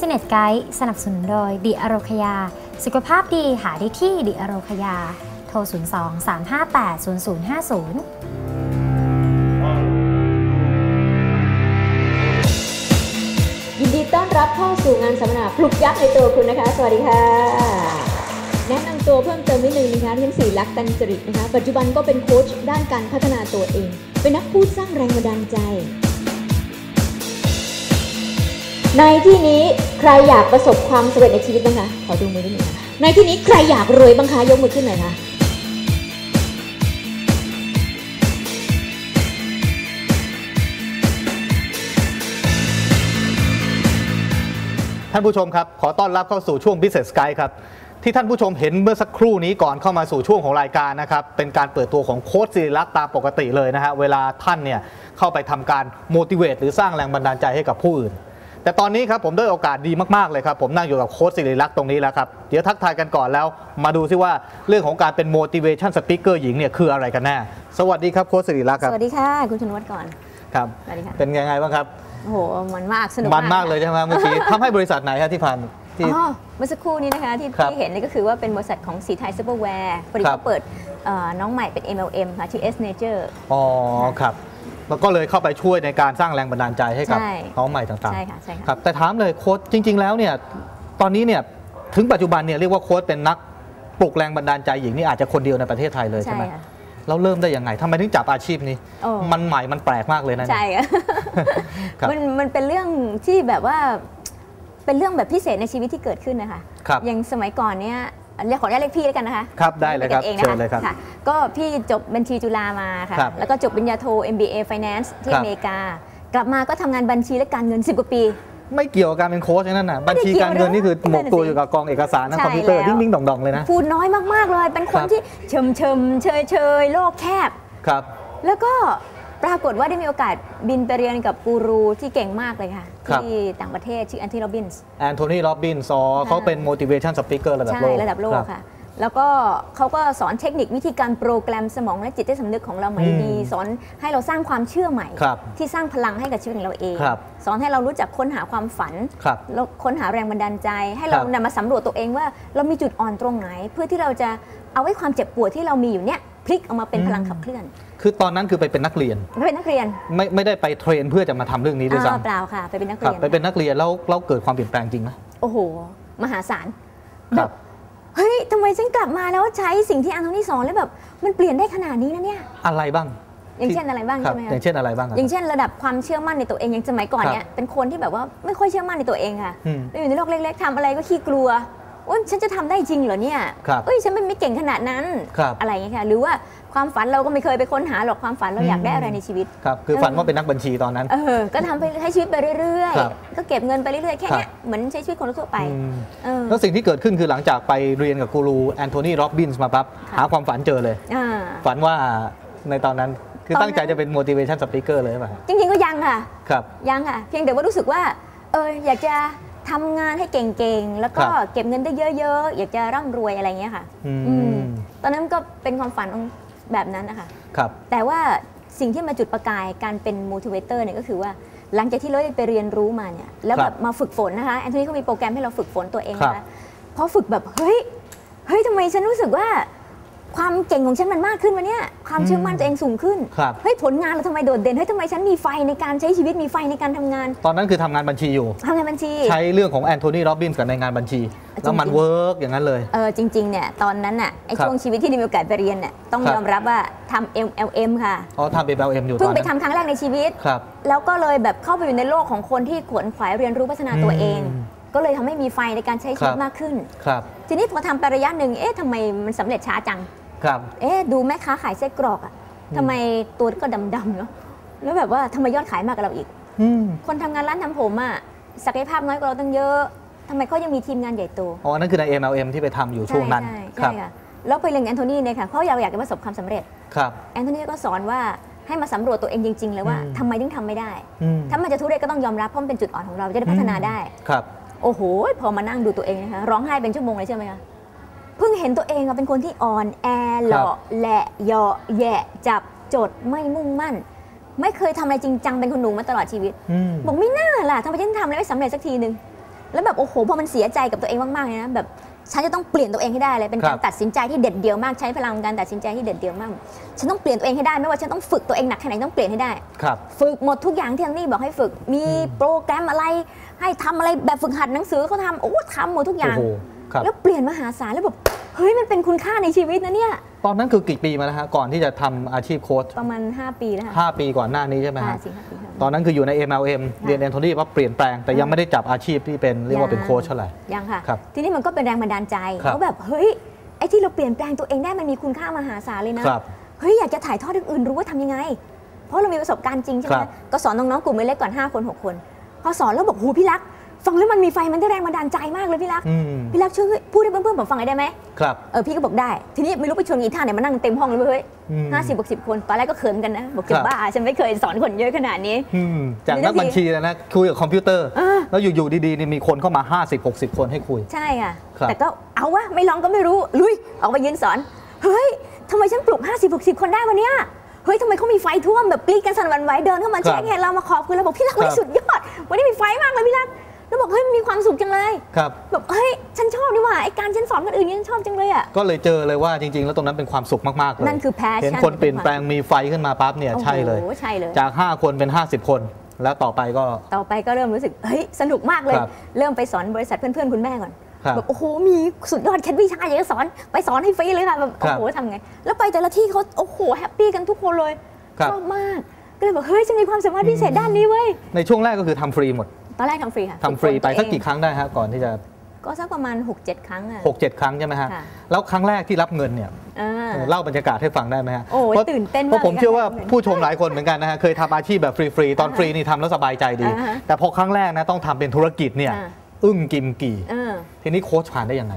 Business Guide สนับสนุนโดยดิอโรคยา สุขภาพดีหาได้ที่ดิอโรคยา โทร 02 358 0050ยินดีต้อนรับเข้าสู่งานสัมมนาปลุกยักษ์ในตัวคุณนะคะ สวัสดีค่ะ แนะนำตัวเพิ่มเติมนิดนึงนะคะที่ฉันสีลักษณ์ตันจริตนะคะ ปัจจุบันก็เป็นโค้ชด้านการพัฒนาตัวเอง เป็นนักพูดสร้างแรงบันดาลใจ ในที่นี้ใครอยากประสบความสำเร็จในชีวิตบ้างคะขอดูมือนิดนึงค่ะในที่นี้ใครอยากรวยบ้างคะยกมือขึ้นหน่อยค่ะท่านผู้ชมครับ ขอต้อนรับเข้าสู่ช่วง Business Guide ครับ ที่ท่านผู้ชมเห็นเมื่อสักครู่นี้ก่อนเข้ามาสู่ช่วงของรายการนะครับ เป็นการเปิดตัวของโค้ชศิริลักษ์ตามปกติเลยนะฮะ เวลาท่านเนี่ยเข้าไปทำการ motivate หรือสร้างแรงบันดาลใจให้กับผู้อื่น แต่ตอนนี้ครับผมได้โอกาสดีมากๆเลยครับ ผมนั่งอยู่กับโค้ชศิริลักษณ์ตรงนี้แล้วครับ เดี๋ยวทักทายกันก่อนแล้ว มาดูซิว่าเรื่องของการเป็น motivation speaker หญิงเนี่ยคืออะไรกันแน่ สวัสดีครับโค้ชศิริลักษณ์ครับ สวัสดีค่ะ คุณชนวัฒน์ก่อน ครับ สวัสดีค่ะ เป็นยังไงบ้างครับ โอ้โห มันมาก สนุกมันมากเลยใช่ไหมเมื่อกี้ทำให้บริษัทไหนฮะที่ผ่านที่อ๋อเมื่อสักครู่นี้นะคะที่ครับที่เห็นนี่ก็คือว่าเป็นบริษัทของสีไทยซูเปอร์แวร์พอดีครับเขาเปิดเอ่อน้องใหม่เป็น MLM ค่ะชื่อ S Nature อ๋อ ครับ แล้วก็เลยเข้าไปช่วยในการสร้างแรงบันดาลใจให้กับใช่ น้องใหม่ต่างใช่ค่ะใช่ๆคค่ะ รับแต่ถามเลยโค้ชจริง ๆ แล้วเนี่ยตอนนี้เนี่ยถึงปัจจุบันเนี่ยเรียกว่าโค้ชเป็นนักปลุกแรงบันดาลใจหญิงนี่อาจจะคนเดียวในประเทศไทยเลยใช่ใช่ไหมค่ะแล้วเริ่มได้ยังไงทำไมถึงจับอาชีพนี้ โอ้ มันใหม่มันแปลกมากเลยนะเนี่ย ใช่ค่ะครับ มันมันเป็นเรื่องที่แบบว่าเป็นเรื่องแบบพิเศษในชีวิตที่เกิดขึ้นนะคะ ครับ อย่างสมัยก่อนเนี้ย เรียกขออนุญาตเรียกพี่แล้วกันนะคะครับได้เลยครับป็นกันเองนะเชิคะญเลยครับค่ะก็พี่จบบัญชีจุฬามาค่ะครับแล้วก็จบปริญญาโท MBA Finance ที่ครับอเมริกา กลับมาก็ทำงานบัญชีและการเงิน 10 กว่าปีไม่เกี่ยวกับการเป็นโค้ชนั่นน่ะบัญชีการเงินนี่คือหมกตัวอยู่กับกองเอกสารนะใช่คอมพิวเตอร์แล้วดิ้งๆดองๆเลยนะพูดน้อยมากๆเลย เป็นคครันบที่เฉมเฉมเชยเชยโลกแคบครับ แล้วก็ป รากฏว่าได้มีโอกาสบินไปเรียนกับกูรูที่เก่งมากเลยค่ะครับที่ต่างประเทศชื่อแอนทีโรบินส์แอนโทนีโรบบินซอเขาเป็น motivation speaker ระดับใช่โลกระดับโลกครับค่ะ แล้วก็เขาก็สอนเทคนิควิธีการโปรแกรมสมองและจิตใต้สำนึกของเราใหม่อืมดี สอนให้เราสร้างความเชื่อใหม่ครับที่สร้างพลังให้กับชีวิตของเราเองครับสอนให้เรารู้จักค้นหาความฝันครับแล้วค้นหาแรงบันดาลใจ ให้เราครับนำมาสำรวจตัวเองว่าเรามีจุดอ่อนตรงไหน เพื่อที่เราจะเอาไว้ความเจ็บปวดที่เรามีอยู่เนี่ยพลิกออกมาเป็นพลังขับเคลื่อน คือตอนนั้นคือไปเป็นนักเรียนไม่เป็นนักเรียน ไม่ไม่ได้ไปเทรนเพื่อจะมาทำเรื่องนี้ด้วยอ่าซ้ำเปล่าค่ะไปเป็นนักคเรีรับยนไปเป็นนักเรียนแล้วแล้วเกิดความเปลี่ยนแปลงจริงไหมโอ้โห มหาศาลครับเฮ้ยทำไมฉันกลับมาแล้วใช้สิ่งที่อันโทนี่สอนแล้วแบบมันเปลี่ยนได้ขนาดนี้นะเนี่ยอะไรบ้างอย่างเช่นอะไรบ้างครัใช่ไหมอคะย่างเช่นอะไรบ้างครับอย่างเช่นระดับความเชื่อมั่นในตัวเองอย่างสมัยก่อนเนี่ยเป็นคนที่แบบว่าไม่ค่อยเชื่อมั่นในตัวเองค่ะอืมแล้วอยู่ในโลกเล็กๆทำอะไรก็ขี้กลัว ว่าฉันจะทำได้จริงเหรอเนี่ยครับเอ้ยฉันไม่ไม่เก่งขนาดนั้นครับอะไรอย่างเงี้ยค่ะหรือว่าความฝันเราก็ไม่เคยไปค้นหาหรอกความฝันเราอยากได้อะไรในชีวิตครับคือฝันว่าเป็นนักบัญชีตอนนั้นเออก็ทำไปให้ชีวิตไปเรื่อยครับๆก็เก็บเงินไปเรื่อยๆแค่เนี้ยครับเหมือนใช้ชีวิตคนทั่วไปอืมเออแล้วสิ่งที่เกิดขึ้นคือหลังจากไปเรียนกับกูรูแอนโทนีโรบบินส์มาปั๊บค่ะหาความฝันเจอเลยอ่าฝันว่าในตอนนั้นคือตอนนั้นตั้งใจจะเป็น motivation speaker เลยใช่ไหมจริงๆก็ยังค่ะครับยังค่ะ เพียงแต่ว่ารู้สึกว่าเอออยากจะ ทำงานให้เก่งๆ แล้วก็ครับเก็บเงินได้เยอะๆ อยากจะร่ำรวยอะไรเงี้ยค่ะอืมอืมตอนนั้นก็เป็นความฝันแบบนั้นนะคะครับแต่ว่าสิ่งที่มาจุดประกายการเป็น motivator เนี่ยก็คือว่าหลังจากที่เราได้ไปเรียนรู้มาเนี่ยแล้วครัแบบบมาฝึกฝนนะคะแอนโทนีเขามีโปรแกรมให้เราฝึกฝนตัวเองครันะบคะพอฝึกแบบเฮ้ยเฮ้ยทำไมฉันรู้สึกว่า ความเก่งของฉันมันมากขึ้นวะเนี่ยความเชื่อมั่นตัวเองสูงขึ้นครับ เฮ้ยผลงานเราทำไมโดดเด่นเฮ้ยทำไมฉันมีไฟในการใช้ชีวิตมีไฟในการทำงานตอนนั้นคือทำงานบัญชีอยู่ ทำงานบัญชี ใช้เรื่องของแอนโทนีโรบบินส์กับในงานบัญชี แล้วมันจริงๆเวิร์กอย่างนั้นเลย เออจริง ๆ เนี่ย ตอนนั้นน่ะไอ้ครับช่วงชีวิตที่ได้มีโอกาสไปเรียนเนี่ยต้องครับ ยอมรับว่าทำ MLM ค่ะอ๋อทำเป็น LM อยู่ตเพิ่งอนไปนั้นทำครั้งแรกในชีวิต ครับ แล้วก็เลยแบบเข้าไปอยู่ในโลกของคนที่ขวนขวายเรียนรู้พัฒนาตัวเอง อืม ก็เลยทำให้มีไฟในการใช้ชีวิคตรับมากขึ้น ครับ ทีนี้พอทำไประยะหนึ่งเอ๊ะทำไมมันสำเร็จช้าจัง ครับ เอ๊ะดูแม่ค้าขายไส้กรอกอะทำไมตัวก็ดำๆเนาะ แล้วแบบว่าทำไมยอดขายมากกว่าเราอีกอืมคนทำงานร้านทำผมอะศักยภาพน้อยกว่าเราตั้งเยอะทำไมเขายังมีทีมงานใหญ่โต อ๋ออันนั่นคือใน MLM ที่ไปทำอยู่ช่วงนั้น ใช่ครัใช่ค่ะแล้วไปเรียนกับแอนโทนีเนี่ยค่ะเพราะอยากอยากจะประสบความสำเร็จ ครับ แอนโทนีก็สอนว่าให้มาสำรวจตัวเองจริง ๆ เลยว่าอืมทำไมถึงทำไม่ได้อืมถ้ามันจะทุเรศก็ต้องยอมรับเพราะมันเป็นจุดอ่อนของเราจะได้พัฒนาได้ ครับ โอ้โห พอมานั่งดูตัวเองนะคะร้องไห้เป็นชั่วโมงเลยใช่ไหมคะเพิ่งเห็นตัวเองอะเป็นคนที่อ่อนแอหล่อแหละเหยาะแหยะจับจดไม่มุ่งมั่น ไม่เคยทำอะไรจริงจังเป็นคนหนูมาตลอดชีวิตอืมบอกไม่น่าล่ะทำไมฉันทำอะไรไม่สำเร็จสักทีหนึ่งแล้วแบบโอ้โหพอมันเสียใจกับตัวเองมากๆเลยนะแบบฉันจะต้องเปลี่ยนตัวเองให้ได้เลยเป็นการครับตัดสินใจที่เด็ดเดี่ยวมากใช้พลังการตัดสินใจที่เด็ดเดี่ยวมาก ฉันต้องเปลี่ยนตัวเองให้ได้ไม่ว่าฉันต้องฝึกตัวเองหนักแค่ไหนต้องเปลี่ยนให้ได้ครับฝึกหมดทุกอย่างที่ทังนี่บอกให้ฝึกมีอืมโปรแกรมอะไร ให้ทำอะไรแบบฝึกหัดหนังสือเขาทำโอ้ทำหมดทุกอโอ้ย่างโหครับแล้วเปลี่ยนมหาศาลแล้วแบบเฮ้ยมันเป็นคุณค่าในชีวิตนะเนี่ยตอนนั้นคือกี่ปีมาแล้วฮะก่อนที่จะทำอาชีพโค้ชประมาณ 5 ปีแล้วค่ะห้าปีก่อนหน้านี้ใช่ไหมห้าฮะสี่ห้าปีค่ะตอนนั้นคืออยู่ใน MLM เรียนแอนโทนีว่าเปลี่ยนแปลงแต่ยังไม่ได้จับอาชีพที่เป็นเรียกว่าเป็นโค้ชเท่าไหร่ยังค่ะครับทีนี้มันก็เป็นแรงบันดาลใจครับเขาแบบเฮ้ยไอ้ที่เราเปลี่ยนแปลงตัวเองได้มันมีคุณค่ามหาศาลเลยนะครับเฮ้ยอยากจะถ่ายทอดให้คนอื่นรู้ว่าทำยังไง เพราะเรามีประสบการณ์จริงใช่ไหคมรับก็สอนน้องๆกลุ่มเล็กๆก่อน5คน6คน พอสอนแล้วบอกหูพี่รัก ฟังแล้วมันมีไฟมันได้แรงบันดาลใจมากเลยพี่รักอืมพี่รักช่วยพูดให้เพื่อนๆผมฟังหน่อยได้ไหมครับเออพี่ก็บอกได้ ทีนี้ไม่รู้ไปชวนกี่ท่านเนี่ยมานั่งเต็มห้องเลยเว้ยอืมห้าสิบบวกสิบคนตอนแรกก็เขินกันนะ บอกครัจะบบ้าฉันไม่เคยสอนคนเยอะขนาดนี้อืมจากมีนักหน้าที่บัญชีนะนะคุยกับคอมพิวเตอร์เออแล้วอยู่ๆดีๆนี่มีคนเข้ามา 50-60 คนให้คุย ใช่ค่ะครับแต่ก็เอาวะไม่ลองก็ไม่รู้ลุยออกมายืนสอนเฮ้ยทำไมฉันปลุก 50 60 คนได้วันเนี้ยเฮ้ยทำไมเขามีไฟท่วมแบบกรีดกันสั่นหวันไหวเดินเข้ามาครับแช่งเห็นเรามาขอบคุณเราบอกพี่รักครับวันนี้สุดยอด วันนี้มีไฟมากเลยพี่รักแล้วบอกเฮ้ยมีความสุขจังเลยครับแบบเฮ้ยฉันชอบนี่หว่าไอการฉันสอนคนอื่นนี่ฉันชอบจังเลยอะก็เลยเจอเลยว่าจริง ๆ แล้วตรงนั้นเป็นความสุขมากๆเลยนั่นคือ passion เห็นคนเปลี่ยนแปลงมีไฟขึ้นมาปั๊บเนี่ยใช่เลยโอ้โหใช่เลยจาก 5 คนเป็น 50 คน แล้วต่อไปก็ต่อไปก็เริ่มรู้สึกเฮ้ยสนุกมากเลยครับเริ่มไปสอนบริษัทเพื่อนๆคุณแม่ก่อนครับแบบโอ้โหมีสุดยอดเคล็ดวิชาอยากจะสอนไปสอนให้ฟรีเลยค่ะแบบครัโอ้บโหทำไง แล้วไปแต่ละที่เขาโอ้โหแฮปปี้กันทุกคนเลยครับชอบมาก ก็เลยบอกเฮ้ยฉันมีความสามารถพิเศษด้านนี้เว้ยในช่วงแรกก็คือทำฟรีหมดตอนแรกทำฟรีค่ะทำฟรีไปฝึสักฝนตัวเองกี่ครั้งได้ฮะก่อนที่จะก็สักประมาณ 6-7 ครั้งอะ6-7ครั้งใช่ไหมฮะค่ะแล้วครั้งแรกที่รับเงินเนี่ยอ่าเออเล่าบรรยากาศให้ฟังได้ไหมฮะโอ้ยเพราะตื่นเต้นมากเพราะผมเชื่อว่าเลยค่ะผู้ชมหลายคนเหมือนกันนะฮะเคยทำอาชีพแบบฟรีๆตอนอ่าฮะฟรีนี่ทำแล้วสบายใจดีอ่าฮะแต่พอครั้งแรกนะต้องทำเป็นธุรกิจเนี่ยอ่าอึ้งกิมกี่เออทีนี้โค้ชผ่านได้ยังไง